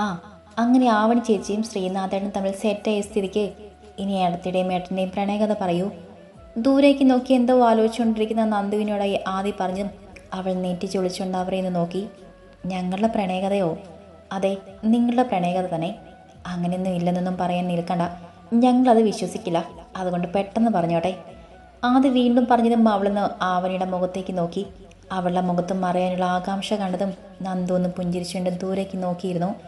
ആ അങ്ങനെ ആവണി ചേച്ചിയും ശ്രീനാഥനും തമ്മിൽ സെറ്റായ സ്ഥിതിക്ക് ഇനി ഏടത്തിയുടെയും ഏട്ടന്റെയും പ്രണയകഥ പറയൂ. ദൂരേക്ക് നോക്കി എന്തോ ആലോചിച്ചുകൊണ്ടിരിക്കുന്ന നന്ദുവിനോടായി ആദ്യം പറഞ്ഞു അവൾ നീറ്റി ചൊളിച്ചുകൊണ്ട് അവരെ ഇന്ന് നോക്കി. ഞങ്ങളുടെ പ്രണയകഥയോ? അതെ നിങ്ങളുടെ പ്രണയകഥ തന്നെ. അങ്ങനെയൊന്നും ഇല്ലെന്നൊന്നും പറയാൻ നിൽക്കണ്ട. ഞങ്ങളത് വിശ്വസിക്കില്ല. അതുകൊണ്ട് പെട്ടെന്ന് പറഞ്ഞോട്ടെ. ആദ്യം വീണ്ടും പറഞ്ഞതും അവളൊന്ന് ആവണിയുടെ മുഖത്തേക്ക് നോക്കി. അവളുടെ മുഖത്ത് മറയാനുള്ള ആകാംക്ഷ കണ്ടതും നന്ദു ഒന്ന് പുഞ്ചിരിച്ചുകൊണ്ട് ദൂരേക്ക് നോക്കിയിരുന്നു.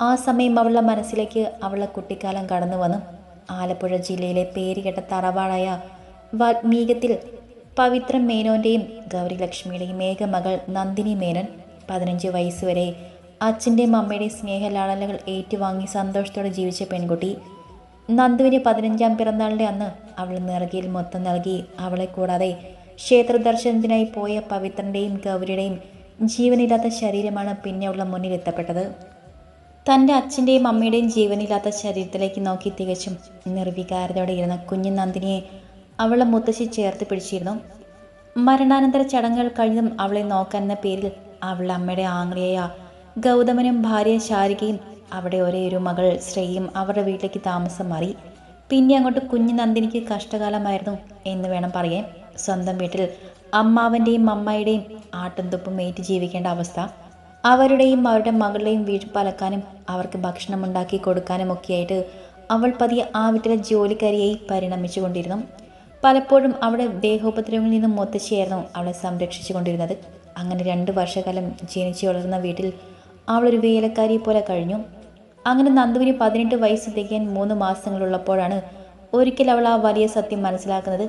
ആ സമയം അവളുടെ മനസ്സിലേക്ക് അവളുടെ കുട്ടിക്കാലം കടന്നു വന്നു. ആലപ്പുഴ ജില്ലയിലെ പേരുകെട്ട തറവാടായ വാത്മീകത്തിൽ പവിത്ര മേനോന്റെയും ഗൗരി ലക്ഷ്മിയുടെയും ഏക മകൾ നന്ദിനി മേനോൻ പതിനഞ്ച് വയസ്സുവരെ അച്ഛന്റെയും അമ്മയുടെയും സ്നേഹലാളനകൾ ഏറ്റുവാങ്ങി സന്തോഷത്തോടെ ജീവിച്ച പെൺകുട്ടി. നന്ദുവിന് പതിനഞ്ചാം പിറന്നാളിന്റെ അന്ന് അവൾ നിറകിയിൽ മൊത്തം നൽകി അവളെ കൂടാതെ ക്ഷേത്ര ദർശനത്തിനായി പോയ പവിത്രന്റെയും ഗൗരിയുടെയും ജീവനില്ലാത്ത ശരീരമാണ് പിന്നെ അവളുടെ മുന്നിൽ എത്തപ്പെട്ടത്. തന്റെ അച്ഛന്റെയും അമ്മയുടെയും ജീവനില്ലാത്ത ശരീരത്തിലേക്ക് നോക്കി തികച്ചും നിർവികാരതയോടെ ഇരുന്ന കുഞ്ഞു നന്ദിനിയെ അവളെ മുത്തശ്ശി ചേർത്ത് പിടിച്ചിരുന്നു. മരണാനന്തര ചടങ്ങുകൾ കഴിഞ്ഞതും അവളെ നോക്കാൻ എന്ന പേരിൽ അവളുടെ അമ്മയുടെ ആംഗ്ലിയായ ഗൗതമനും ഭാര്യ ശാരികയും അവിടെ ഒരേ ഒരു മകൾ ശ്രേയും അവരുടെ വീട്ടിലേക്ക് താമസം മാറി. പിന്നെ അങ്ങോട്ട് കുഞ്ഞു നന്ദിനിക്ക് കഷ്ടകാലമായിരുന്നു എന്ന് വേണം പറയാൻ. സ്വന്തം വീട്ടിൽ അമ്മാവന്റെയും അമ്മായിയുടെയും ആട്ടും തുപ്പും ഏറ്റ് ജീവിക്കേണ്ട അവസ്ഥ. അവരുടെയും അവരുടെ മകളുടെയും വീട് പലക്കാനും അവർക്ക് ഭക്ഷണം ഉണ്ടാക്കി കൊടുക്കാനും ഒക്കെയായിട്ട് അവൾ പതിയെ ആ വീട്ടിലെ ജോലിക്കാരിയായി പരിണമിച്ചു കൊണ്ടിരുന്നു. പലപ്പോഴും അവിടെ ദേഹോപദ്രവങ്ങളിൽ നിന്നും മുത്തശ്ശിയായിരുന്നു അവളെ സംരക്ഷിച്ചു കൊണ്ടിരുന്നത്. അങ്ങനെ രണ്ട് വർഷക്കാലം ജനിച്ചു വളർന്ന വീട്ടിൽ അവളൊരു വേലക്കാരിയെ പോലെ കഴിഞ്ഞു. അങ്ങനെ നന്ദുവിന് പതിനെട്ട് വയസ്സ് തികയാൻ മൂന്ന് മാസങ്ങളുള്ളപ്പോഴാണ് ഒരിക്കൽ അവൾ ആ വലിയ സത്യം മനസ്സിലാക്കുന്നത്.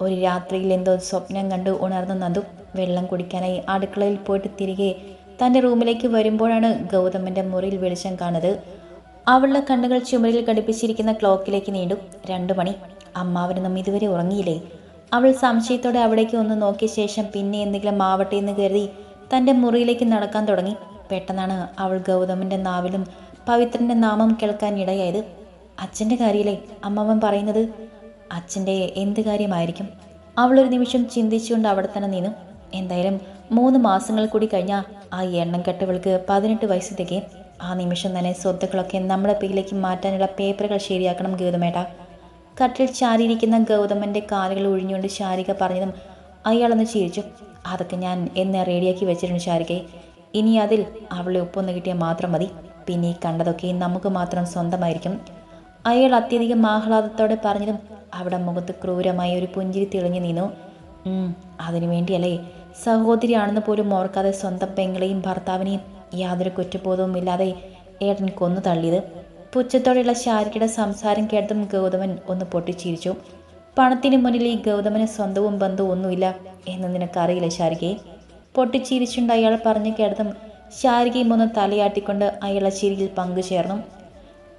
ഒരു രാത്രിയിൽ എന്തോ സ്വപ്നം കണ്ട് ഉണർന്ന നന്ദു വെള്ളം കുടിക്കാനായി അടുക്കളയിൽ പോയിട്ട് തിരികെ തന്റെ റൂമിലേക്ക് വരുമ്പോഴാണ് ഗൗതമന്റെ മുറിയിൽ വെളിച്ചം കാണുന്നത്. അവളുടെ കണ്ണുകൾ ചുമരിൽ ഘടിപ്പിച്ചിരിക്കുന്ന ക്ലോക്കിലേക്ക് നീണ്ടു. രണ്ടു മണി. അമ്മാവനൊന്നും ഇതുവരെ ഉറങ്ങിയില്ലേ? അവൾ സംശയത്തോടെ അവിടേക്ക് ഒന്ന് നോക്കിയ ശേഷം പിന്നെ എന്തെങ്കിലും ആവട്ടെ എന്ന് കരുതി തന്റെ മുറിയിലേക്ക് നടക്കാൻ തുടങ്ങി. പെട്ടെന്നാണ് അവൾ ഗൗതമന്റെ നാവിലും പവിത്രന്റെ നാമം കേൾക്കാൻ ഇടയായത്. അച്ഛന്റെ കാര്യമില്ലേ അമ്മാവൻ പറയുന്നത്? അച്ഛന്റെ എന്ത് കാര്യമായിരിക്കും? അവളൊരു നിമിഷം ചിന്തിച്ചുകൊണ്ട് അവിടെ തന്നെ നിന്നു. എന്തായാലും മൂന്ന് മാസങ്ങൾ കൂടി കഴിഞ്ഞാൽ ആ എണ്ണം കെട്ടവൾക്ക് പതിനെട്ട് വയസ്സ് തികയും ആ നിമിഷം തന്നെ സ്വത്തുക്കളൊക്കെ നമ്മുടെ പേരിലേക്ക് മാറ്റാനുള്ള പേപ്പറുകൾ ശരിയാക്കണം ഗൗതമേട്ട. കട്ടിൽ ചാരിയിരിക്കുന്ന ഗൗതമന്റെ കാലുകൾ ഒഴിഞ്ഞുകൊണ്ട് ശാരിക പറഞ്ഞതും അയാളൊന്ന് ചിരിച്ചു. അതൊക്കെ ഞാൻ എന്നെ റെഡിയാക്കി വെച്ചിരുന്നു ശാരികയെ. ഇനി അതിൽ അവളെ ഒപ്പൊന്ന് കിട്ടിയാൽ മാത്രം മതി. പിന്നെ ഈ കണ്ടതൊക്കെ നമുക്ക് മാത്രം സ്വന്തമായിരിക്കും. അയാൾ അത്യധികം ആഹ്ലാദത്തോടെ പറഞ്ഞതും അവിടെ മുഖത്ത് ക്രൂരമായ ഒരു പുഞ്ചിരി തെളിഞ്ഞു നിന്നു. "ഉം, അതിനു വേണ്ടിയല്ലേ സഹോദരിയാണെന്ന് പോലും ഓർക്കാതെ സ്വന്തം പെങ്ങളെയും ഭർത്താവിനെയും യാതൊരു കുറ്റബോധവും ഇല്ലാതെ ഏട്ടൻ കൊന്നു തള്ളിയത്. പുച്ഛത്തോടെയുള്ള ശാരികയുടെ സംസാരം കേട്ടതും ഗൗതമൻ ഒന്ന് പൊട്ടിച്ചിരിച്ചു. പണത്തിന് മുന്നിൽ ഈ ഗൗതമന് സ്വന്തവും ബന്ധവും ഒന്നുമില്ല എന്ന് നിനക്കറിയില്ല ശാരികയെ പൊട്ടിച്ചിരിച്ചുണ്ട് അയാൾ പറഞ്ഞു കേട്ടതും ശാരികയും ഒന്ന് തലയാട്ടിക്കൊണ്ട് അയാളെ ചിരിയിൽ പങ്കുചേർന്നു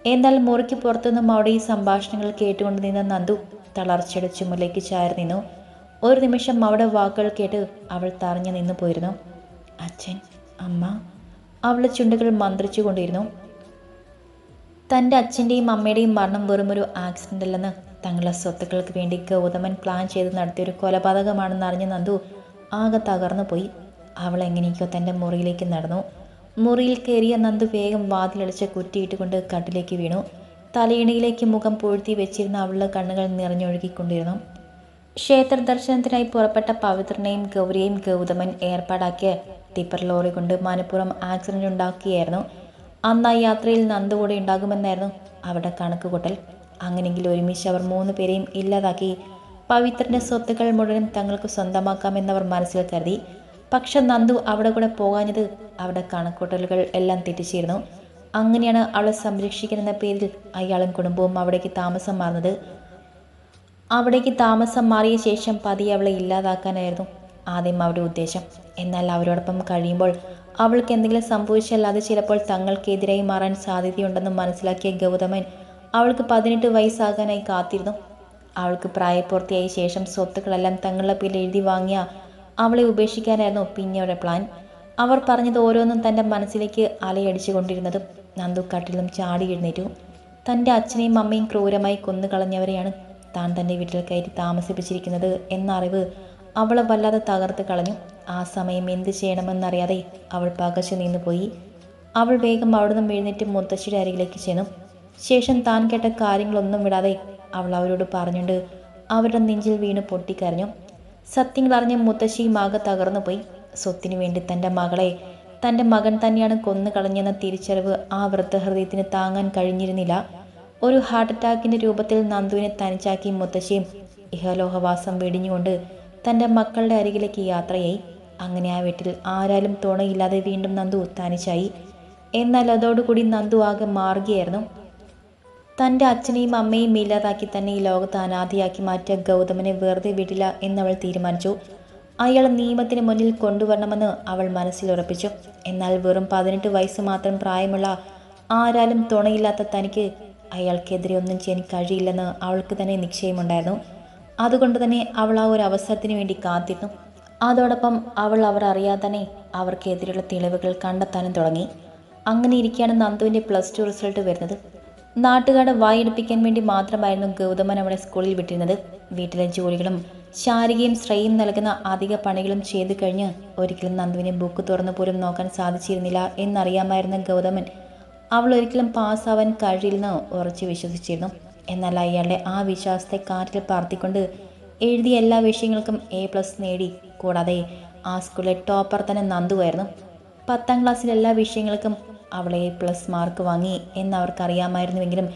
എന്നാൽ മുറിക്ക് പുറത്തുനിന്നും അവിടെ ഈ സംഭാഷണങ്ങൾ കേട്ടുകൊണ്ട് നിന്ന നന്ദു തളർച്ചയുടെ ചുമലേക്ക് ചാരി നിന്നു. ഒരു നിമിഷം അവിടെ വാക്കുകൾ കേട്ട് അവൾ തറഞ്ഞു നിന്നു പോയിരുന്നു. അച്ഛൻ അമ്മ അവളുടെ ചുണ്ടുകൾ മന്ത്രിച്ചു കൊണ്ടിരുന്നു. തന്റെ അച്ഛന്റെയും അമ്മയുടെയും മരണം വെറുമൊരു ആക്സിഡന്റ് അല്ലെന്ന് തങ്ങളുടെ സ്വത്തുക്കൾക്ക് വേണ്ടി ഗൗതമൻ പ്ലാൻ ചെയ്ത് നടത്തിയൊരു കൊലപാതകമാണെന്ന് അറിഞ്ഞ നന്ദു ആകെ തകർന്നു പോയി. അവൾ എങ്ങനെയൊക്കെയോ തന്റെ മുറിയിലേക്ക് നടന്നു. മുറിയിൽ കയറിയ നന്ദു വേഗം വാതിലടിച്ച് കുറ്റിയിട്ടുകൊണ്ട് കട്ടിലേക്ക് വീണു. തലയിണയിലേക്ക് മുഖം പൂഴ്ത്തി വെച്ചിരുന്ന അവളുടെ കണ്ണുകൾ നിറഞ്ഞൊഴുകിക്കൊണ്ടിരുന്നു. ക്ഷേത്ര ദർശനത്തിനായി പുറപ്പെട്ട പവിത്രനെയും ഗൗരിയെയും ഗൗതമൻ ഏർപ്പാടാക്കിയ ടിപ്പർ ലോറി കൊണ്ട് മനഃപൂർവം ആക്സിഡന്റ് ഉണ്ടാക്കുകയായിരുന്നു അന്ന് ആ യാത്രയിൽ നന്ദു കൂടെ ഉണ്ടാകുമെന്നായിരുന്നു അവിടെ കണക്കുകൂട്ടൽ. അങ്ങനെയെങ്കിൽ ഒരുമിച്ച് അവർ മൂന്ന് പേരെയും ഇല്ലാതാക്കി. പവിത്രന്റെ സ്വത്തുക്കൾ മുഴുവൻ തങ്ങൾക്ക് സ്വന്തമാക്കാമെന്നവർ മനസ്സിൽ കരുതി. പക്ഷെ നന്ദു അവിടെ കൂടെ പോകാഞ്ഞത് അവിടെ കണക്കൂട്ടലുകൾ എല്ലാം തെറ്റിച്ചിരുന്നു. അങ്ങനെയാണ് അവളെ സംരക്ഷിക്കണമെന്ന പേരിൽ അയാളും കുടുംബവും അവിടേക്ക് താമസം മാറുന്നത്. അവിടേക്ക് താമസം മാറിയ ശേഷം പതിയെ അവളെ ഇല്ലാതാക്കാനായിരുന്നു ആദ്യം അവരുടെ ഉദ്ദേശം. എന്നാൽ അവരോടൊപ്പം കഴിയുമ്പോൾ അവൾക്ക് എന്തെങ്കിലും സംഭവിച്ചാൽ അത് ചിലപ്പോൾ തങ്ങൾക്കെതിരായി മാറാൻ സാധ്യതയുണ്ടെന്ന് മനസ്സിലാക്കിയ ഗൗതമൻ അവൾക്ക് പതിനെട്ട് വയസ്സാകാനായി കാത്തിരുന്നു. അവൾക്ക് പ്രായപൂർത്തിയായ ശേഷം സ്വത്തുക്കളെല്ലാം തങ്ങളുടെ പേരിൽ എഴുതി വാങ്ങിയ അവളെ ഉപേക്ഷിക്കാനായിരുന്നു പിന്നെയുടെ പ്ലാൻ. അവർ പറഞ്ഞത് ഓരോന്നും തന്റെ മനസ്സിലേക്ക് അലയടിച്ചു കൊണ്ടിരുന്നതും നന്ദു കട്ടിലും ചാടി എഴുന്നേറ്റു. തന്റെ അച്ഛനെയും അമ്മയും ക്രൂരമായി കൊന്നുകളഞ്ഞവരെയാണ് താൻ തന്റെ വീട്ടിൽ കയറ്റി താമസിപ്പിച്ചിരിക്കുന്നത് എന്ന അറിവ് അവളെ വല്ലാതെ തകർത്ത് കളഞ്ഞു. ആ സമയം എന്ത് ചെയ്യണമെന്നറിയാതെ അവൾ പകച്ചു നിന്നുപോയി. അവൾ വേഗം അവിടെ നിന്നും എഴുന്നേറ്റ് മുത്തശ്ശിയുടെ അരികിലേക്ക് ചെന്നു. ശേഷം താൻ കേട്ട കാര്യങ്ങളൊന്നും വിടാതെ അവൾ അവരോട് പറഞ്ഞുകൊണ്ട് അവരുടെ നെഞ്ചിൽ വീണ് പൊട്ടിക്കരഞ്ഞു. സത്യങ്ങൾ അറിഞ്ഞ മുത്തശ്ശി ആകെ തകർന്നു പോയി സ്വത്തിനു വേണ്ടി തന്റെ മകളെ തന്റെ മകൻ തന്നെയാണ് കൊന്നു കളഞ്ഞെന്ന തിരിച്ചറിവ് ആ വൃദ്ധഹൃദയത്തിന് താങ്ങാൻ കഴിഞ്ഞിരുന്നില്ല. ഒരു ഹാർട്ട് അറ്റാക്കിന്റെ രൂപത്തിൽ നന്ദുവിനെ തനിച്ചാക്കി മുത്തശ്ശിയും ഇഹലോഹവാസം വെടിഞ്ഞുകൊണ്ട് തന്റെ മക്കളുടെ അരികിലേക്ക് യാത്രയായി. അങ്ങനെ ആ വീട്ടിൽ ആരാലും തുണയില്ലാതെ വീണ്ടും നന്ദു തനിച്ചായി. എന്നാൽ അതോടുകൂടി നന്ദു ആകെ മാറുകയായിരുന്നു. തന്റെ അച്ഛനെയും അമ്മയും ഇല്ലാതാക്കി തന്നെ ഈ ലോകത്ത് അനാഥയാക്കി മാറ്റിയ ഗൗതമനെ വെറുതെ വിടില്ല എന്നവൾ തീരുമാനിച്ചു. അയാൾ നിയമത്തിന് മുന്നിൽ കൊണ്ടുവരണമെന്ന് അവൾ മനസ്സിൽ ഉറപ്പിച്ചു. എന്നാൽ വെറും പതിനെട്ട് വയസ്സ് മാത്രം പ്രായമുള്ള ആരാലും തുണയില്ലാത്ത തനിക്ക് അയാൾക്കെതിരെ ഒന്നും ചെയ്യാൻ കഴിയില്ലെന്ന് അവൾക്ക് തന്നെ നിശ്ചയമുണ്ടായിരുന്നു. അതുകൊണ്ട് തന്നെ അവൾ ആ ഒരു അവസരത്തിന് വേണ്ടി കാത്തിരുന്നു. അതോടൊപ്പം അവൾ അവർ അറിയാതെ തന്നെ അവർക്കെതിരെയുള്ള തെളിവുകൾ കണ്ടെത്താനും തുടങ്ങി. അങ്ങനെ ഇരിക്കുകയാണ് നന്ദുവിന്റെ പ്ലസ് ടു റിസൾട്ട് വരുന്നത്. നാട്ടുകാരുടെ വായെടുപ്പിക്കാൻ വേണ്ടി മാത്രമായിരുന്നു ഗൗതമൻ അവളെ സ്കൂളിൽ വിട്ടിരുന്നത്. വീട്ടിലെ ജോലികളും ശാരികയും ശ്രയും നൽകുന്ന അധിക പണികളും ചെയ്തു കഴിഞ്ഞ് ഒരിക്കലും നന്ദുവിനെ ബുക്ക് തുറന്നു പോലും നോക്കാൻ സാധിച്ചിരുന്നില്ല എന്നറിയാമായിരുന്ന ഗൗതമൻ അവൾ ഒരിക്കലും പാസ്സാവാൻ കഴിയില്ലെന്ന് ഉറച്ചു വിശ്വസിച്ചിരുന്നു. എന്നാൽ അയാളുടെ ആ വിശ്വാസത്തെ കാറ്റിൽ പറത്തിക്കൊണ്ട് എഴുതിയ എല്ലാ വിഷയങ്ങൾക്കും എ പ്ലസ് നേടി. കൂടാതെ ആ സ്കൂളിലെ ടോപ്പർ തന്നെ നന്ദുവായിരുന്നു പത്താം ക്ലാസ്സിലെ എല്ലാ വിഷയങ്ങൾക്കും അവൾ എ പ്ലസ് മാർക്ക് വാങ്ങി എന്നവർക്കറിയാമായിരുന്നുവെങ്കിലും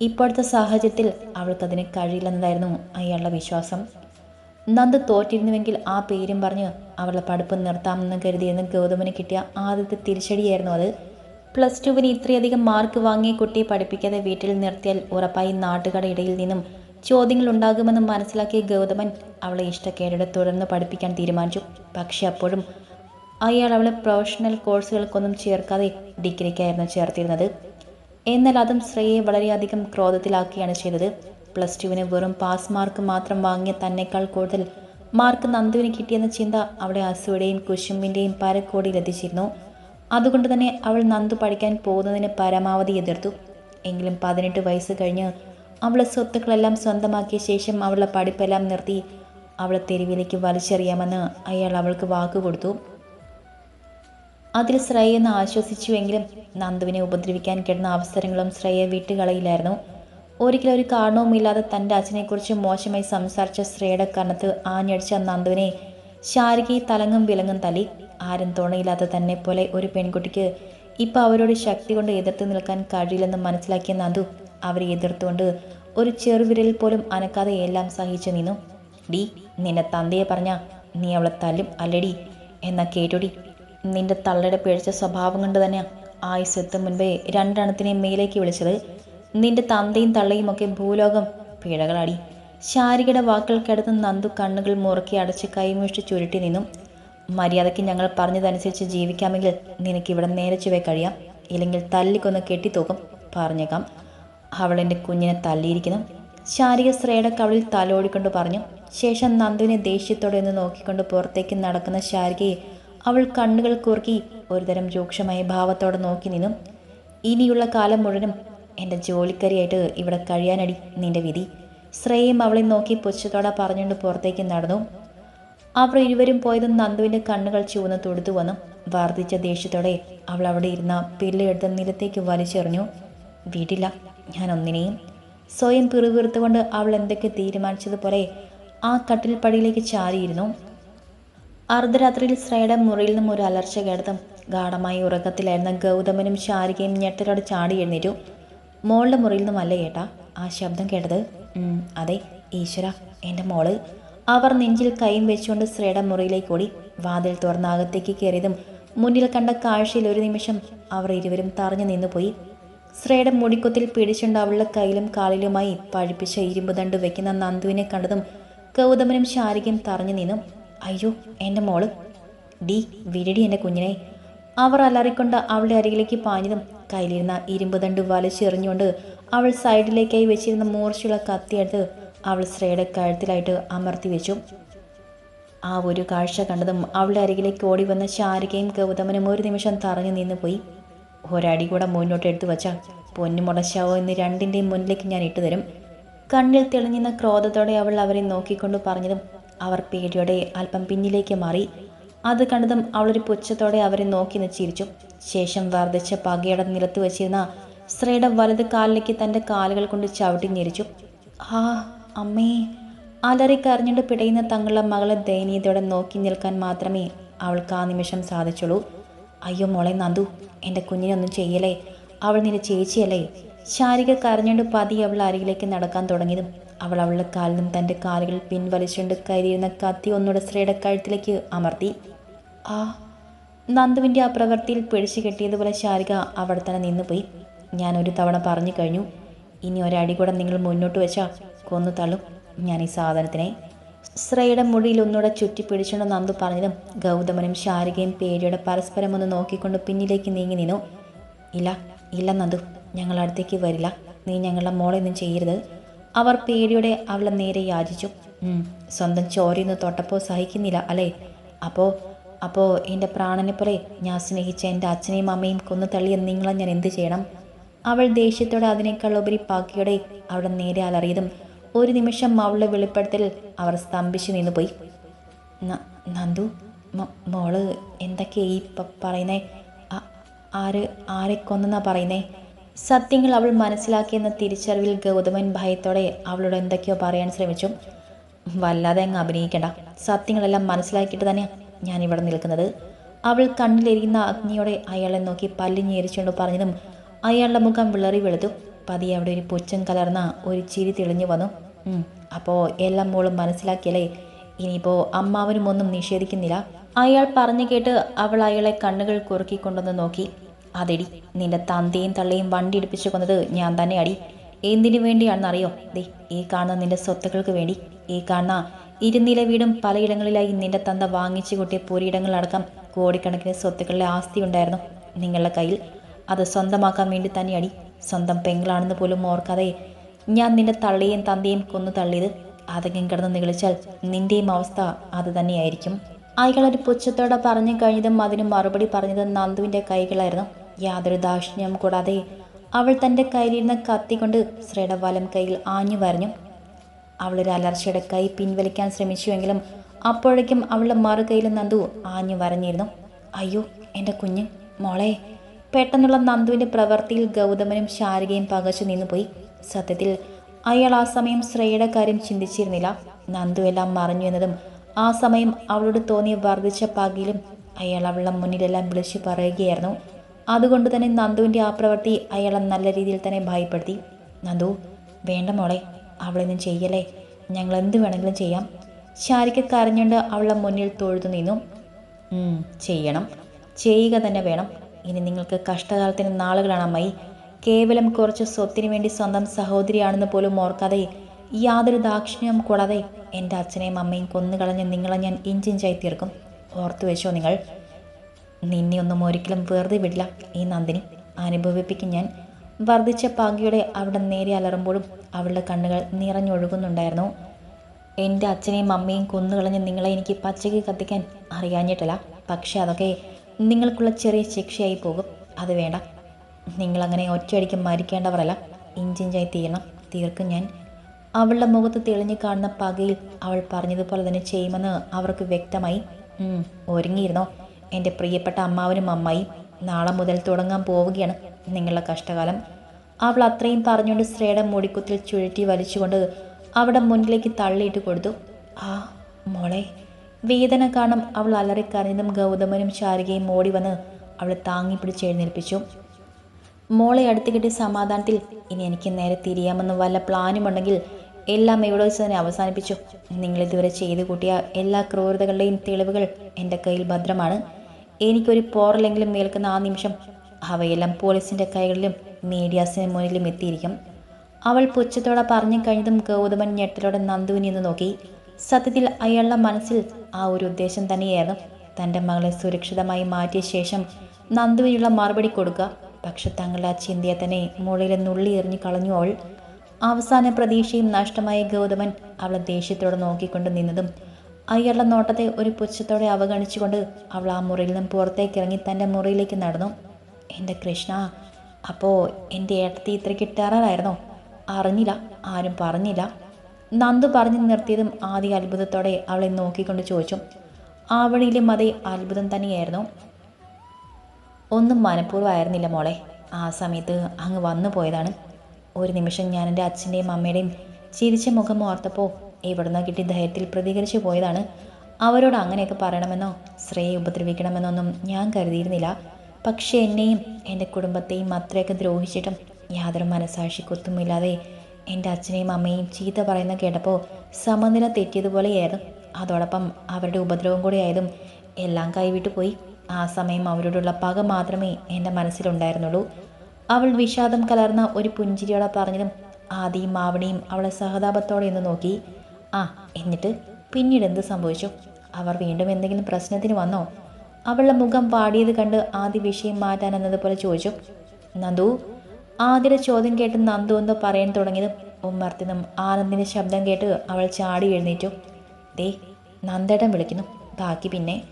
ഇപ്പോഴത്തെ സാഹചര്യത്തിൽ അവൾക്കതിന് കഴിയില്ലെന്നതായിരുന്നു അയാളുടെ വിശ്വാസം. നന്ദ് തോറ്റിരുന്നുവെങ്കിൽ ആ പേരും പറഞ്ഞ് അവളുടെ പഠിപ്പ് നിർത്താമെന്ന് കരുതിയെന്ന് ഗൗതമന് കിട്ടിയ ആദ്യത്തെ തിരിച്ചടിയായിരുന്നു അത്. പ്ലസ് ടുവിന് ഇത്രയധികം മാർക്ക് വാങ്ങിയ കുട്ടിയെ പഠിപ്പിക്കാതെ വീട്ടിൽ നിർത്തിയാൽ ഉറപ്പായി നാട്ടുകാരുടെ ഇടയിൽ നിന്നും ചോദ്യങ്ങൾ ഉണ്ടാകുമെന്ന് മനസ്സിലാക്കിയ ഗൗതമൻ അവളെ ഇഷ്ടക്കേടോടെ തുടർന്ന് പഠിപ്പിക്കാൻ തീരുമാനിച്ചു. പക്ഷെ അപ്പോഴും അയാൾ അവളെ പ്രൊഫഷണൽ കോഴ്സുകൾക്കൊന്നും ചേർക്കാതെ ഡിഗ്രിക്കായിരുന്നു ചേർത്തിരുന്നത്. എന്നാൽ അതും ശ്രേയെ വളരെയധികം ക്രോധത്തിലാക്കിയാണ് ചെയ്തത്. പ്ലസ് ടുവിന് വെറും പാസ് മാർക്ക് മാത്രം വാങ്ങിയ തന്നെക്കാൾ കൂടുതൽ മാർക്ക് നന്ദുവിന് കിട്ടിയെന്ന ചിന്ത അവളെ അസുവിടെയും കുശുമ്പിന്റെയും പരക്കോടിയിലെത്തിച്ചിരുന്നു അതുകൊണ്ട് തന്നെ അവൾ നന്ദു പഠിക്കാൻ പോകുന്നതിന് പരമാവധി എതിർത്തു. എങ്കിലും പതിനെട്ട് വയസ്സ് കഴിഞ്ഞ് അവളെ സ്വത്തുക്കളെല്ലാം സ്വന്തമാക്കിയ ശേഷം അവളുടെ പഠിപ്പെല്ലാം നിർത്തി അവളെ തെരുവിലേക്ക് വലിച്ചെറിയാമെന്ന് അയാൾ അവൾക്ക് വാക്ക് കൊടുത്തു. അതിൽ ശ്രേയെന്ന് ആശ്വസിച്ചുവെങ്കിലും നന്ദുവിനെ ഉപദ്രവിക്കാൻ കിടന്ന അവസരങ്ങളും ശ്രേയ വിട്ടുകളയില്ലായിരുന്നു. ഒരിക്കലും ഒരു കാരണവുമില്ലാതെ തന്റെ അച്ഛനെക്കുറിച്ച് മോശമായി സംസാരിച്ച ശ്രേയുടെ കണ്ണത്ത് ആഞ്ഞടിച്ച നന്ദുവിനെ ശാരികയെ തലങ്ങും വിലങ്ങും തലി ആരും തുണയില്ലാത്ത തന്നെ പോലെ ഒരു പെൺകുട്ടിക്ക് ഇപ്പം അവരോട് ശക്തി കൊണ്ട് എതിർത്ത് നിൽക്കാൻ കഴിയില്ലെന്ന് മനസ്സിലാക്കിയ നന്ദു അവരെ എതിർത്തുകൊണ്ട് ഒരു ചെറുവിരൽ പോലും അനക്കാതെ എല്ലാം സഹിച്ചു നിന്നു. ഡി നിന്റെ തന്തയെ പറഞ്ഞ നീ അവളെ തല്ലും അല്ലടി എന്നാ കേട്ടോടി. നിന്റെ തള്ളയുടെ പിഴച്ച സ്വഭാവം കൊണ്ട് തന്നെ ആയുസ് മുൻപേ രണ്ടെണ്ണത്തിനെ മേലേക്ക് വിളിച്ചത്. നിന്റെ തന്തയും തള്ളയും ഒക്കെ ഭൂലോകം പിഴകളാടി ശാരികയുടെ വാക്കുകൾക്കടുത്ത് നന്ദു കണ്ണുകൾ മുറുക്കി അടച്ച് കൈമുഷ്ടി ചുരുട്ടി നിന്നു. മര്യാദയ്ക്ക് ഞങ്ങൾ പറഞ്ഞതനുസരിച്ച് ജീവിക്കാമെങ്കിൽ നിനക്ക് ഇവിടെ നേരെ ചുവേ കഴിയാം. ഇല്ലെങ്കിൽ തല്ലിക്കൊന്ന് കെട്ടിത്തൂക്കും പറഞ്ഞേക്കാം. അവൾ എന്റെ കുഞ്ഞിനെ തല്ലിയിരിക്കുന്നു. ശാരിക ശ്രേയുടെ കവളിൽ തലോടിക്കൊണ്ട് പറഞ്ഞു ശേഷം നന്ദുവിനെ ദേഷ്യത്തോടെ ഒന്ന് നോക്കിക്കൊണ്ട് പുറത്തേക്ക് നടക്കുന്ന ശാരികയെ അവൾ കണ്ണുകൾ കുറുക്കി ഒരുതരം രൂക്ഷമായ ഭാവത്തോടെ നോക്കി നിന്നു. ഇനിയുള്ള കാലം മുഴുവനും എന്റെ ജോലിക്കാരിയായിട്ട് ഇവിടെ കഴിയാനടി നിന്റെ വിധി. ശ്രേയും അവളെ നോക്കി പുച്ഛത്തോടെ പറഞ്ഞുകൊണ്ട് പുറത്തേക്ക് നടന്നു. അവർ ഇരുവരും പോയതും നന്ദുവിന്റെ കണ്ണുകൾ ചുവന്ന് തൊടുത്തു വന്നു. വർദ്ധിച്ച ദേഷ്യത്തോടെ അവൾ അവിടെ ഇരുന്ന പിള്ളയെടുത്ത് നിലത്തേക്ക് വലിച്ചെറിഞ്ഞു. വീട്ടില്ല ഞാൻ ഒന്നിനെയും. സ്വയം പിറുപിറുത്തുകൊണ്ട് അവൾ എന്തൊക്കെ തീരുമാനിച്ചതുപോലെ ആ കട്ടിൽ പടിയിലേക്ക് ചാരിയിരുന്നു. അർദ്ധരാത്രിയിൽ ശ്രേയുടെ മുറിയിൽ നിന്നും ഒരു അലർച്ച കേട്ടതും ഗാഠമായി ഉറക്കത്തിലായിരുന്ന ഗൗതമനും ശാരികയും ഞെട്ടലോടെ ചാടി എഴുന്നേറ്റു. മോളുടെ മുറിയിൽ നിന്നുമല്ല കേട്ടാ ആ ശബ്ദം കേട്ടത്. അതെ ഈശ്വര എന്റെ മോൾ. അവർ നെഞ്ചിൽ കൈയും വെച്ചുകൊണ്ട് ശ്രേയുടെ മുറിയിലേക്ക് ഓടി വാതിൽ തുറന്ന അകത്തേക്ക് കയറിയതും മുന്നിൽ കണ്ട കാഴ്ചയിൽ ഒരു നിമിഷം അവർ ഇരുവരും തറഞ്ഞു നിന്നുപോയി. ശ്രേയുടെ മുടിക്കൊത്തിൽ പിടിച്ചുണ്ട് അവളുടെ കയ്യിലും കാലിലുമായി പഴിപ്പിച്ച ഇരുമ്പ് ദണ്ട് വെക്കുന്ന നന്ദുവിനെ കണ്ടതും ഗൗതമനും ശാരികയും തറഞ്ഞു നിന്നു. അയ്യോ എന്റെ മോൾ. ഡി വിരടി എന്റെ കുഞ്ഞിനെ. അവർ അലറിക്കൊണ്ട് അവളുടെ അരികിലേക്ക് പാഞ്ഞതും കയ്യിലിരുന്ന ഇരുമ്പ് ദണ്ട് വലിച്ചെറിഞ്ഞുകൊണ്ട് അവൾ സൈഡിലേക്കായി വെച്ചിരുന്ന മൂർച്ചയുള്ള കത്തിയെടുത്ത് അവൾ ശ്രേയുടെ കഴുത്തിലായിട്ട് അമർത്തി വെച്ചു. ആ ഒരു കാഴ്ച കണ്ടതും അവളുടെ അരികിലേക്ക് ഓടി വന്ന ശാരികയും ഗൗതമനും ഒരു നിമിഷം തറഞ്ഞു നിന്ന് പോയി. ഒരടി കൂടെ മുന്നോട്ട് എടുത്തു വച്ചാൽ പൊന്നു മുടശാവോ എന്ന് രണ്ടിന്റെയും മുന്നിലേക്ക് ഞാൻ ഇട്ടുതരും കണ്ണിൽ തെളിഞ്ഞുന്ന ക്രോധത്തോടെ അവൾ അവരെ നോക്കിക്കൊണ്ട് പറഞ്ഞതും അവർ പേടിയോടെ അല്പം പിന്നിലേക്ക് മാറി. അത് കണ്ടതും അവളൊരു പുച്ഛത്തോടെ അവരെ നോക്കി ചിരിച്ചു ശേഷം വർദ്ധിച്ച പകയുടെ നിലത്ത് വെച്ചിരുന്ന സ്ത്രീയുടെ വലത് കാലിലേക്ക് തന്റെ കാലുകൾ കൊണ്ട് ചവിട്ടി ഞെരിച്ചു. ആ അമ്മേ അലറി കരഞ്ഞിട്ട് പിടയുന്ന തങ്ങളുടെ മകളെ ദയനീയതയോടെ നോക്കി നിൽക്കാൻ മാത്രമേ അവൾക്ക് ആ നിമിഷം സാധിച്ചുള്ളൂ. അയ്യോ മോളെ നന്ദു എന്റെ കുഞ്ഞിനൊന്നും ചെയ്യലേ അവൾ നിന്റെ ചേച്ചിയല്ലേ? ശാരിക കരഞ്ഞുകൊണ്ട് പതി അവൾ അരികിലേക്ക് നടക്കാൻ തുടങ്ങിയതും അവൾ അവളുടെ കാലിലും തന്റെ കാലുകൾ പിൻവലിച്ചുകൊണ്ട് കരിയുന്ന കത്തി ഒന്നുകൂടെ സ്ത്രീയുടെ കഴുത്തിലേക്ക് അമർത്തി. ആ നന്ദുവിന്റെ ആ പ്രവൃത്തിയിൽ പിടിച്ചു കെട്ടിയതുപോലെ ശാരിക അവിടെ തന്നെ ഞാൻ ഒരു തവണ പറഞ്ഞു കഴിഞ്ഞു ഇനി ഒരടി കൂടെ നിങ്ങൾ മുന്നോട്ട് വെച്ചാൽ കൊന്നു തള്ളും ഞാൻ ഈ സാധനത്തിനെ. ശ്രേയുടെ മുടിയിൽ ഒന്നുകൂടെ ചുറ്റിപ്പിടിച്ചുകൊണ്ട് നന്ദു പറഞ്ഞതും ഗൗതമനും ശാരികയും പേടിയോടെ പരസ്പരം ഒന്ന് നോക്കിക്കൊണ്ട് പിന്നിലേക്ക് നീങ്ങി നിന്നു. ഇല്ല ഇല്ല നന്ദു ഞങ്ങൾ അടുത്തേക്ക് വരില്ല. നീ ഞങ്ങളുടെ മോളെ ഒന്നും ചെയ്യരുത്. അവർ പേടിയോടെ അവളെ നേരെ യാചിച്ചു. സ്വന്തം ചോരയൊന്ന് തൊട്ടപ്പോൾ സഹിക്കുന്നില്ല അല്ലേ? അപ്പോൾ അപ്പോൾ എന്റെ പ്രാണനെ പോലെ ഞാൻ സ്നേഹിച്ച എന്റെ അച്ഛനെയും അമ്മയും കൊന്നു തള്ളിയ നിങ്ങളെ ഞാൻ എന്ത് ചെയ്യണം? അവൾ ദേഷ്യത്തോടെ അതിനേക്കാൾ ഉപരി പാക്കിയോടെ അവിടെ നേരെ അലറിയതും ഒരു നിമിഷം അവളുടെ വെളിപ്പെടുത്തൽ അവർ സ്തംഭിച്ചു നിന്ന് പോയി നന്ദു മോൾ എന്തൊക്കെയാ ഈ പറയുന്നേ? ആര് ആരെ കൊന്നെന്നാ പറയുന്നേ? സത്യങ്ങൾ അവൾ മനസ്സിലാക്കിയെന്ന തിരിച്ചറിവിൽ ഗൗതമൻ ഭയത്തോടെ അവളോട് എന്തൊക്കെയോ പറയാൻ ശ്രമിച്ചു. വല്ലാതെ അങ്ങ് അഭിനയിക്കണ്ട. സത്യങ്ങളെല്ലാം മനസ്സിലാക്കിയിട്ട് തന്നെയാണ് ഞാൻ ഇവിടെ നിൽക്കുന്നത്. അവൾ കണ്ണിലെരിയുന്ന അഗ്നിയോടെ അയാളെ നോക്കി പല്ലിഞ്ഞേരിച്ചുകൊണ്ട് പറഞ്ഞതും അയാളുടെ മുഖം വിളറി വെളുത്തു. പതിയെ അവിടെ ഒരു പുച്ഛം കലർന്ന ഒരു ചിരി തെളിഞ്ഞു വന്നു. അപ്പോൾ എല്ലാം മോളും മനസ്സിലാക്കിയല്ലേ? ഇനിയിപ്പോൾ അമ്മാവനും ഒന്നും നിഷേധിക്കുന്നില്ല. അയാൾ പറഞ്ഞു കേട്ട് അവൾ അയാളെ കണ്ണുകൾ കുറുക്കിക്കൊണ്ടൊന്ന് നോക്കി. അതെടി നിന്റെ തന്തയും തള്ളയും വണ്ടി ഇടിപ്പിച്ചു കൊന്നത് ഞാൻ തന്നെ അടി എന്തിനു വേണ്ടിയാണെന്നറിയോ? ദേ ഈ കാണുന്ന നിന്റെ സ്വത്തുക്കൾക്ക് വേണ്ടി. ഈ കാണുന്ന ഇരുനില വീടും പലയിടങ്ങളിലായി നിന്റെ തന്ത വാങ്ങിച്ചു കൂട്ടിയ പൊരിയിടങ്ങളടക്കം കോടിക്കണക്കിന് സ്വത്തുക്കളുടെ ആസ്തി ഉണ്ടായിരുന്നു. നിങ്ങളുടെ കയ്യിൽ അത് സ്വന്തമാക്കാൻ വേണ്ടി തന്നെ അടി സ്വന്തം പെങ്ങളാണെന്ന് പോലും ഓർക്കാതെ ഞാൻ നിന്റെ തള്ളയും തന്തയും കൊന്നു തള്ളിയത്. അതെങ്കിലും കിടന്ന് നികളിച്ചാൽ നിന്റെയും അവസ്ഥ അത് തന്നെയായിരിക്കും. അയാളൊരു പുച്ഛത്തോടെ പറഞ്ഞു കഴിഞ്ഞതും അതിന് മറുപടി പറഞ്ഞത് നന്ദുവിന്റെ കൈകളായിരുന്നു. യാതൊരു ദാക്ഷിണ്യം കൂടാതെ അവൾ തന്റെ കയ്യിലിരുന്ന കത്തി കൊണ്ട് ശ്രേയുടെ വലം കയ്യിൽ ആഞ്ഞു വരഞ്ഞു. അവളൊരു അലർച്ചയുടെ കൈ പിൻവലിക്കാൻ ശ്രമിച്ചുവെങ്കിലും അപ്പോഴേക്കും അവളുടെ മറുകൈയിൽ നന്ദു ആഞ്ഞു വരഞ്ഞിരുന്നു. അയ്യോ എന്റെ കുഞ്ഞ് മോളെ. പെട്ടെന്നുള്ള നന്ദുവിന്റെ പ്രവൃത്തിയിൽ ഗൗതമനും ശാരികയും പകച്ചു നിന്നുപോയി. സത്യത്തിൽ അയാൾ ആ സമയം ശ്രേയുടെ കാര്യം ചിന്തിച്ചിരുന്നില്ല. നന്ദു എല്ലാം മറഞ്ഞു എന്നതും ആ സമയം അവളോട് തോന്നിയ വർദ്ധിച്ച പകയിലും അയാൾ അവളുടെ മുന്നിലെല്ലാം വിളിച്ചു പറയുകയായിരുന്നു. അതുകൊണ്ട് തന്നെ നന്ദുവിന്റെ ആ പ്രവൃത്തി അയാളെ നല്ല രീതിയിൽ തന്നെ ഭയപ്പെടുത്തി. നന്ദു വേണ്ട മോളെ. അവളൊന്നും ചെയ്യലേ ഞങ്ങൾ എന്ത് വേണമെങ്കിലും ചെയ്യാം. ശാരിക്ക് കരഞ്ഞുകൊണ്ട് അവളുടെ മുന്നിൽ തൊഴുതു നിന്നു. "ഉം, ചെയ്യണം. ചെയ്യുക തന്നെ വേണം. ഇനി നിങ്ങൾക്ക് കഷ്ടകാലത്തിന് നാളുകളാണ് അമ്മായി. കേവലം കുറച്ച് സ്വത്തിന് വേണ്ടി സ്വന്തം സഹോദരിയാണെന്ന് പോലും ഓർക്കാതെ യാതൊരു ദാക്ഷിണ്യം കൂടാതെ എന്റെ അച്ഛനെയും അമ്മയും കൊന്നുകളഞ്ഞ് നിങ്ങളെ ഞാൻ ഇഞ്ചിഞ്ചായി തീർക്കും. ഓർത്തു വെച്ചോ നിങ്ങൾ. നിന്നെ ഒന്നും ഒരിക്കലും വെറുതെ വിടില്ല. ഈ നന്ദിനി അനുഭവിപ്പിക്കും ഞാൻ. വർദ്ധിച്ച പാകിയുടെ അവിടെ നേരെ അലറുമ്പോഴും അവളുടെ കണ്ണുകൾ നിറഞ്ഞൊഴുകുന്നുണ്ടായിരുന്നു. എന്റെ അച്ഛനെയും അമ്മയും കൊന്നുകളഞ്ഞ് നിങ്ങളെ എനിക്ക് പച്ചയ്ക്ക് കത്തിക്കാൻ അറിയാഞ്ഞിട്ടില്ല. പക്ഷെ അതൊക്കെ നിങ്ങൾക്കുള്ള ചെറിയ ശിക്ഷയായി പോകും. അത് വേണ്ട. നിങ്ങളങ്ങനെ ഒറ്റയടിക്ക് മരിക്കേണ്ടവരല്ല. ഇഞ്ചിഞ്ചായി തീരണം. തീർക്കും ഞാൻ. അവളുടെ മുഖത്ത് തെളിഞ്ഞു കാണുന്ന പകയിൽ അവൾ പറഞ്ഞതുപോലെ തന്നെ ചെയ്യുമെന്ന് അവർക്ക് വ്യക്തമായി "ഉം, ഒരുങ്ങിയിരുന്നോ? എന്റെ പ്രിയപ്പെട്ട അമ്മാവനും അമ്മായി നാളെ മുതൽ തുടങ്ങാൻ പോവുകയാണ്. നിങ്ങളുടെ കഷ്ടകാലം. അവൾ അത്രയും പറഞ്ഞുകൊണ്ട് ശ്രേയുടെ മുടിക്കുത്തിൽ ചുഴറ്റി വലിച്ചുകൊണ്ട് അവിടെ മുന്നിലേക്ക് തള്ളിയിട്ട് കൊടുത്തു. ആ മോളെ. വേദന കാണും അവൾ അലറിക്കറിഞ്ഞതും ഗൗതമനും ശാരികയും ഓടി വന്ന് അവളെ താങ്ങി പിടിച്ച് എഴുന്നേൽപ്പിച്ചു. മോളെ അടുത്ത് കിട്ടിയ സമാധാനത്തിൽ ഇനി എനിക്ക് നേരെ തിരിയാമെന്ന് വല്ല പ്ലാനുമുണ്ടെങ്കിൽ എല്ലാം ഇവിടെ വെച്ച് തന്നെ അവസാനിപ്പിച്ചു. നിങ്ങൾ ഇതുവരെ ചെയ്തു കൂട്ടിയ എല്ലാ ക്രൂരതകളുടെയും തെളിവുകൾ എന്റെ കയ്യിൽ ഭദ്രമാണ്. എനിക്കൊരു പോറലെങ്കിലും മേൽക്കുന്ന ആ നിമിഷം അവയെല്ലാം പോലീസിന്റെ കൈകളിലും മീഡിയാസിന് മുന്നിലും എത്തിയിരിക്കും. അവൾ പുച്ഛത്തോടെ പറഞ്ഞു കഴിഞ്ഞതും ഗൗതമൻ ഞെട്ടലോടെ നന്ദുവിനെ നിന്ന് നോക്കി. സത്യത്തിൽ അയാളുടെ മനസ്സിൽ ആ ഒരു ഉദ്ദേശം തന്നെയായിരുന്നു. തന്റെ മകളെ സുരക്ഷിതമായി മാറ്റിയ ശേഷം നന്ദുവിനുള്ള മറുപടി കൊടുക്കുക. പക്ഷെ തങ്ങളുടെ ആ ചിന്തയെ തന്നെ മുകളിലെ നുള്ളി എറിഞ്ഞു കളഞ്ഞു അവൾ. അവസാന പ്രതീക്ഷയും നഷ്ടമായ ഗൗതമൻ അവളെ ദേഷ്യത്തോടെ നോക്കിക്കൊണ്ട് നിന്നതും അയാളുടെ നോട്ടത്തെ ഒരു പുച്ഛത്തോടെ അവഗണിച്ചുകൊണ്ട് അവൾ ആ മുറിയിൽ നിന്നും പുറത്തേക്ക് ഇറങ്ങി തന്റെ മുറിയിലേക്ക് നടന്നു. എന്റെ കൃഷ്ണ അപ്പോൾ എന്റെ ഏട്ടത്തി ഇത്ര ടെററായിരുന്നോ അറിഞ്ഞില്ല ആരും പറഞ്ഞില്ല. നന്ദു പറഞ്ഞു നിർത്തിയതും ആദ്യ അത്ഭുതത്തോടെ അവളെ നോക്കിക്കൊണ്ട് ചോദിച്ചു ആവണിയിലും അതേ അത്ഭുതം തന്നെയായിരുന്നു? ഒന്നും മനഃപൂർവമായിരുന്നില്ല മോളെ. ആ സമയത്ത് അങ്ങ് വന്നു പോയതാണ്. ഒരു നിമിഷം ഞാൻ എന്റെ അച്ഛന്റെയും അമ്മയുടെയും ചിരിച്ച മുഖം ഓർത്തപ്പോൾ എവിടുന്നോ കിട്ടി ധൈര്യത്തിൽ പ്രതികരിച്ചു പോയതാണ്. അവരോട് അങ്ങനെയൊക്കെ പറയണമെന്നോ ശ്രേയെ ഉപദ്രവിക്കണമെന്നൊന്നും ഞാൻ കരുതിയിരുന്നില്ല. പക്ഷേ എന്നെയും എന്റെ കുടുംബത്തെയും അത്രയൊക്കെ ദ്രോഹിച്ചിട്ടും യാതൊരു മനസാക്ഷി കൊത്തുമില്ലാതെ എന്റെ അച്ഛനെയും അമ്മയും ചീത്ത പറയുന്ന കേട്ടപ്പോൾ സമനില തെറ്റിയതുപോലെയായിരുന്നു. അതോടൊപ്പം അവരുടെ ഉപദ്രവം കൂടി ആയതും എല്ലാം കൈവിട്ടു പോയി. ആ സമയം അവരോടുള്ള പക മാത്രമേ എന്റെ മനസ്സിലുണ്ടായിരുന്നുള്ളൂ. അവൾ വിഷാദം കലർന്ന ഒരു പുഞ്ചിരിയോടെ പറഞ്ഞതും ആദിയും മാവണിയും അവളെ സഹതാപത്തോടെ ഒന്ന് നോക്കി. ആ എന്നിട്ട് പിന്നീട് എന്ത് സംഭവിച്ചു? അവർ വീണ്ടും എന്തെങ്കിലും പ്രശ്നത്തിന് വന്നോ? അവളുടെ മുഖം പാടിയത് കണ്ട് ആദ്യ വിഷയം മാറ്റാൻ എന്നതുപോലെ ചോദിച്ചു. നന്ദു ആദ്യയുടെ ചോദ്യം കേട്ട് നന്ദു എന്തോ പറയാൻ തുടങ്ങിയതും ഉമ്മർത്തിനും ആനന്ദിന്റെ ശബ്ദം കേട്ട് അവൾ ചാടി എഴുന്നേറ്റു. ദേ നന്ദേട്ടൻ വിളിക്കുന്നു. ബാക്കി പിന്നെ?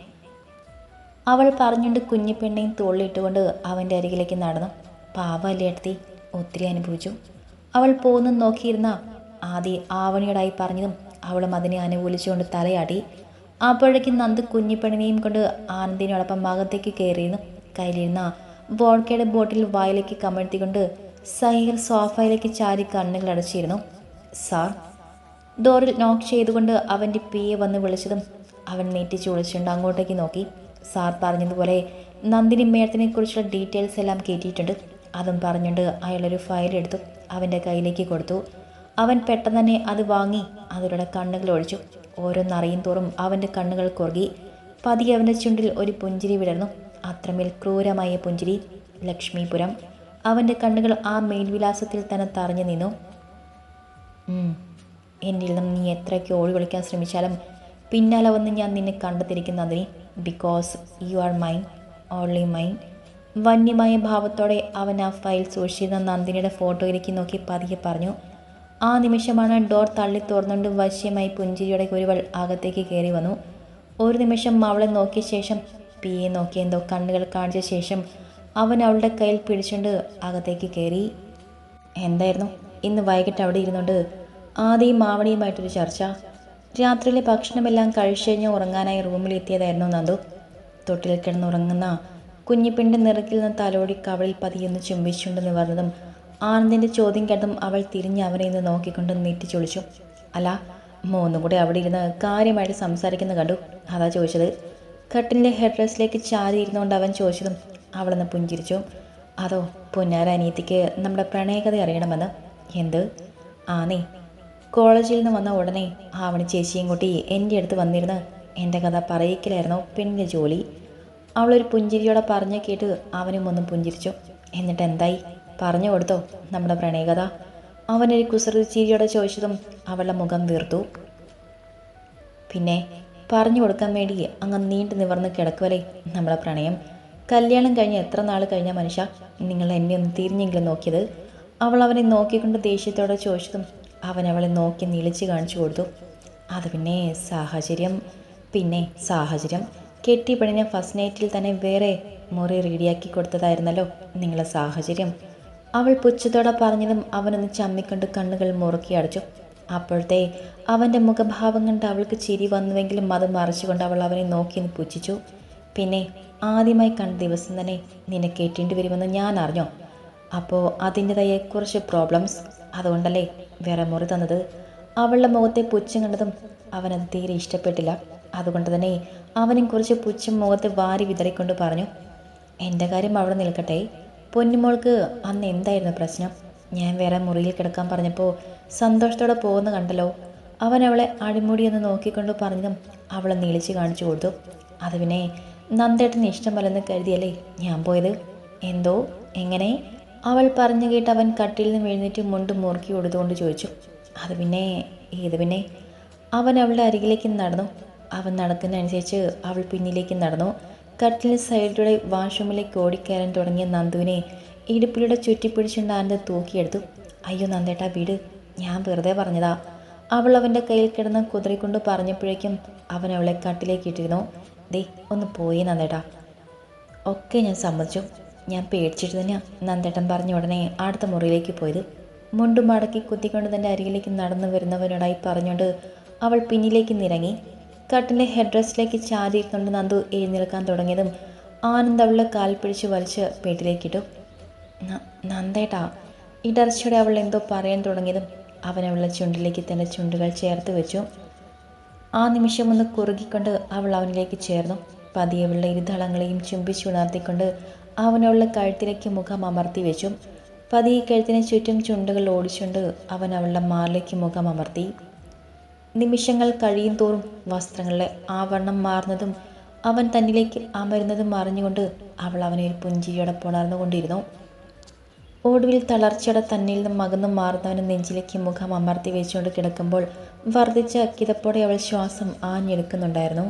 അവൾ പറഞ്ഞുകൊണ്ട് കുഞ്ഞിപ്പെണ്ണയും തോളിലിട്ടുകൊണ്ട് അവന്റെ അരികിലേക്ക് നടന്നു. പാവല്ലേ എടുത്തി ഒത്തിരി അനുഭവിച്ചു. അവൾ പോകുന്നു നോക്കിയിരുന്ന ആദ്യ ആവണിയോടായി പറഞ്ഞതും അവളും അതിനെ അനുകൂലിച്ചുകൊണ്ട് തലയാടി അപ്പോഴേക്കും നന്ദ് കുഞ്ഞിപ്പണിനെയും കൊണ്ട് ആനന്ദിനോടൊപ്പം ഭാഗത്തേക്ക് കയറിയിരുന്നു കയ്യിലിരുന്ന വോഡ്കയുടെ ബോട്ടിൽ വായിലേക്ക് കമഴ്ത്തിക്കൊണ്ട് സഹീർ സോഫയിലേക്ക് ചാരി കണ്ണുകൾ അടച്ചിരുന്നു. സാർ ഡോറിൽ നോക്ക് ചെയ്തുകൊണ്ട് അവന്റെ പിയെ വന്ന് വിളിച്ചതും അവൻ നെറ്റിച്ച് വിളിച്ചുകൊണ്ട് അങ്ങോട്ടേക്ക് നോക്കി. സാർ പറഞ്ഞതുപോലെ നന്ദിനി മേഡത്തിനെ കുറിച്ചുള്ള ഡീറ്റെയിൽസ് എല്ലാം കയറ്റിയിട്ടുണ്ട് അതും പറഞ്ഞുകൊണ്ട് അയാളൊരു ഫയൽ എടുത്തു അവന്റെ കയ്യിലേക്ക് കൊടുത്തു. അവൻ പെട്ടെന്ന് തന്നെ അത് വാങ്ങി അതിലൂടെ കണ്ണുകൾ ഒഴിച്ചു. ഓരോന്നറിയും തോറും അവന്റെ കണ്ണുകൾ കുറുകി. പതിയെ അവന്റെ ചുണ്ടിൽ ഒരു പുഞ്ചിരി വിടർന്നു. അത്രമേൽ ക്രൂരമായ പുഞ്ചിരി ലക്ഷ്മിപുരം. അവന്റെ കണ്ണുകൾ ആ മേൽവിലാസത്തിൽ തന്നെ തറഞ്ഞു നിന്നു. എന്നിൽ നിന്നും നീ എത്രയൊക്കെ ഓടി വിളിക്കാൻ ശ്രമിച്ചാലും പിന്നാലെ വന്ന് ഞാൻ നിന്നെ കണ്ടെത്തിരിക്കും Nandini because you are mine only mine വന്യമായ ഭാവത്തോടെ അവൻ ആ ഫയൽ സൂക്ഷിച്ചിരുന്ന നന്ദിനിയുടെ ഫോട്ടോയിലേക്ക് നോക്കി പതിയെ പറഞ്ഞു ആ നിമിഷമാണ് ഡോർ തള്ളി തുറന്നുകൊണ്ട് വശ്യമായി പുഞ്ചിരിയുടെ കുരുവൾ അകത്തേക്ക് കയറി വന്നു. ഒരു നിമിഷം അവളെ നോക്കിയ ശേഷം പിയെ നോക്കി എന്തോ കണ്ണുകൾ കാണിച്ച ശേഷം അവൻ അവളുടെ കയ്യിൽ പിടിച്ചുകൊണ്ട് അകത്തേക്ക് കയറി. എന്തായിരുന്നു? ഇന്ന് വൈകിട്ട് അവിടെ ഇരുന്നുകൊണ്ട് ആദ്യം മാവണിയുമായിട്ടൊരു ചർച്ച. രാത്രിയിലെ ഭക്ഷണമെല്ലാം കഴിച്ചു കഴിഞ്ഞ് ഉറങ്ങാനായി റൂമിലെത്തിയതായിരുന്നു നന്ദു. തൊട്ടിൽ കിടന്നുറങ്ങുന്ന കുഞ്ഞിപ്പിന്റെ നിറക്കിൽ നിന്ന് തലോടി കവളിൽ പതിയൊന്ന് ചുംബിച്ചുകൊണ്ട് നിവർന്നതും ആനന്ദിന്റെ ചോദ്യം കേട്ടതും അവൾ തിരിഞ്ഞ് അവനെ ഇന്ന് നോക്കിക്കൊണ്ട് നെറ്റിച്ചൊളിച്ചു. അല്ല മൂന്നും കൂടെ അവിടെ ഇരുന്ന് കാര്യമായിട്ട് സംസാരിക്കുന്ന കണ്ടു. അതാ ചോദിച്ചത്. കട്ടിന്റെ ഹെഡ് ഡ്രസ്സിലേക്ക് ചാരി ഇരുന്നുകൊണ്ട് അവൻ ചോദിച്ചതും അവളൊന്ന് പുഞ്ചിരിച്ചു. അതോ പുന്നാര അനിയത്തിക്ക് നമ്മുടെ പ്രണയകഥ അറിയണമെന്ന്? എന്ത്? ആനേ കോളേജിൽ നിന്ന് വന്ന ഉടനെ ആവണി ചേച്ചിയും കൂട്ടി എന്റെ അടുത്ത് വന്നിരുന്ന് എന്റെ കഥ പറയിക്കലായിരുന്നു പെണ്ണിന്റെ ജോലി. അവളൊരു പുഞ്ചിരിയോടെ പറഞ്ഞു കേട്ട് അവനും ഒന്നും പുഞ്ചിരിച്ചു. എന്നിട്ട് എന്തായി? പറഞ്ഞു കൊടുത്തോ നമ്മുടെ പ്രണയകഥ. അവനൊരു കുസൃതി ചിരിയോടെ ചോദിച്ചതും അവളുടെ മുഖം വീർത്തു. പിന്നെ പറഞ്ഞു കൊടുക്കാൻ വേണ്ടി അങ്ങ് നീണ്ടു നിവർന്ന് കിടക്കുവല്ലേ നമ്മുടെ പ്രണയം. കല്യാണം കഴിഞ്ഞ് എത്ര നാൾ കഴിഞ്ഞ മനുഷ്യ? നിങ്ങൾ എന്നെ ഒന്ന് തിരിഞ്ഞെങ്കിലും നോക്കിയത്? അവൾ അവനെ നോക്കിക്കൊണ്ട് ദേഷ്യത്തോടെ ചോദിച്ചതും അവൻ അവളെ നോക്കി നിളിച്ച് കാണിച്ചു കൊടുത്തു. അത് പിന്നെ സാഹചര്യം. പിന്നെ സാഹചര്യം. കെട്ടിപ്പണിഞ്ഞ ഫസ്റ്റ് നൈറ്റിൽ തന്നെ വേറെ മുറി റെഡിയാക്കി കൊടുത്തതായിരുന്നല്ലോ നിങ്ങളെ സാഹചര്യം. അവൾ പുച്ഛത്തോടെ പറഞ്ഞതും അവനൊന്ന് ചമ്മിക്കൊണ്ട് കണ്ണുകൾ മുറുക്കി അടച്ചു. അപ്പോഴത്തെ അവന്റെ മുഖഭാവം കണ്ട് അവൾക്ക് ചിരി വന്നുവെങ്കിലും അത് മറച്ചുകൊണ്ട് അവൾ അവനെ നോക്കി പുച്ഛിച്ചു. പിന്നെ ആദ്യമായി കണ്ട ദിവസം തന്നെ നിന്നെ കേട്ടേണ്ടി വരുമെന്ന് ഞാൻ അറിഞ്ഞോ? അപ്പോൾ അതിന്റെതായ കുറച്ച് പ്രോബ്ലംസ് അതുകൊണ്ടല്ലേ വേറെ മുറി തന്നത്? അവളുടെ മുഖത്തെ പുച്ഛം കണ്ടതും അവനത് തീരെ ഇഷ്ടപ്പെട്ടില്ല. അതുകൊണ്ട് തന്നെ അവനും കുറച്ച് പുച്ഛം മുഖത്ത് വാരി വിതറിക്കൊണ്ട് പറഞ്ഞു എന്റെ കാര്യം അവിടെ നിൽക്കട്ടെ. പൊന്നുമോൾക്ക് അന്ന് എന്തായിരുന്നു പ്രശ്നം? ഞാൻ വേറെ മുറിയിൽ കിടക്കാൻ പറഞ്ഞപ്പോൾ സന്തോഷത്തോടെ പോകുന്ന കണ്ടല്ലോ. അവൻ അവളെ അടിമുടി എന്ന് നോക്കിക്കൊണ്ട് പറഞ്ഞതും അവളെ നീളിച്ച് കാണിച്ചു കൊടുത്തു. അത് പിന്നെ നന്ദേട്ടന് ഇഷ്ടമല്ലെന്ന് കരുതിയല്ലേ ഞാൻ പോയത്? എന്തോ? എങ്ങനെ? അവൾ പറഞ്ഞു കേട്ട് അവൻ കട്ടിൽ നിന്ന് എഴുന്നേറ്റ് മുണ്ട് മുറുക്കി കൊടുത്തുകൊണ്ട് ചോദിച്ചു. അത് പിന്നെ ഏത് പിന്നെ? അവൻ അവളുടെ അരികിലേക്ക് നടന്നു. അവൻ നടക്കുന്നതനുസരിച്ച് അവൾ പിന്നിലേക്ക് നടന്നു. കട്ടിലിന് സൈഡിലൂടെ വാഷ്റൂമിലേക്ക് ഓടിക്കയറാൻ തുടങ്ങിയ നന്ദുവിനെ ഇടുപ്പിലൂടെ ചുറ്റിപ്പിടിച്ചുകൊണ്ട് ആനന്ദ് തൂക്കിയെടുത്തു. അയ്യോ നന്ദേട്ടാ വീട്. ഞാൻ വെറുതെ പറഞ്ഞതാ. അവൾ അവന്റെ കയ്യിൽ കിടന്ന് കുതിറിക്കൊണ്ട് പറഞ്ഞപ്പോഴേക്കും അവൻ അവളെ കട്ടിലേക്ക് ഇട്ടിരുന്നു. ദേ ഒന്ന് പോയി നന്ദേട്ടാ. ഒക്കെ ഞാൻ സമ്മതിച്ചു. ഞാൻ പേടിച്ചിട്ട് തന്നെ നന്ദേട്ടൻ പറഞ്ഞ ഉടനെ അടുത്ത മുറിയിലേക്ക് പോയത്. മുണ്ടും മടക്കി കുത്തിക്കൊണ്ട് തന്റെ അരികിലേക്ക് നടന്നു വരുന്നവനോടായി പറഞ്ഞുകൊണ്ട് അവൾ പിന്നിലേക്ക് നിരങ്ങി. കട്ടിലെ ഹെഡ് റെസ്റ്റിലേക്ക് ചാരിയിരുന്നുകൊണ്ട് നന്ദു എഴുന്നേൽക്കാൻ തുടങ്ങിയതും ആനന്ദ് അവളെ കാൽ പിടിച്ച് വലിച്ച് വീട്ടിലേക്കിട്ടു. നന്ദേട്ടാ ഇടർച്ചയോടെ അവൾ എന്തോ പറയാൻ തുടങ്ങിയതും അവൻ അവളുടെ ചുണ്ടിലേക്ക് തന്റെ ചുണ്ടുകൾ ചേർത്ത് വെച്ചു. ആ നിമിഷം ഒന്ന് കുറുകിക്കൊണ്ട് അവൾ അവനിലേക്ക് ചേർന്നു. പതിയെ അവളുടെ ഇരുതളങ്ങളെയും ചുംബിച്ചുണർത്തിക്കൊണ്ട് അവനുള്ള കഴുത്തിലേക്ക് മുഖം അമർത്തി വെച്ചു. പതിയെ കഴുത്തിന് ചുറ്റും ചുണ്ടുകൾ ഓടിച്ചുകൊണ്ട് അവൻ അവളുടെ മാറിലേക്ക് മുഖം അമർത്തി. നിമിഷങ്ങൾ കഴിയും തോറും വസ്ത്രങ്ങളുടെ ആവരണം മാറുന്നതും അവൻ തന്നിലേക്ക് അമരുന്നതും അറിഞ്ഞുകൊണ്ട് അവൾ അവനെ ഒരു പുഞ്ചിരിയോടെ പുണർന്നുകൊണ്ടിരുന്നു. ഒടുവിൽ തളർച്ചയുടെ തന്നിൽ നിന്നും മകന്നു മാറുന്നവന് നെഞ്ചിലേക്ക് മുഖം അമർത്തി വെച്ചുകൊണ്ട് കിടക്കുമ്പോൾ വർദ്ധിച്ച കിതപ്പോടെ അവൾ ശ്വാസം ആഞ്ഞെടുക്കുന്നുണ്ടായിരുന്നു.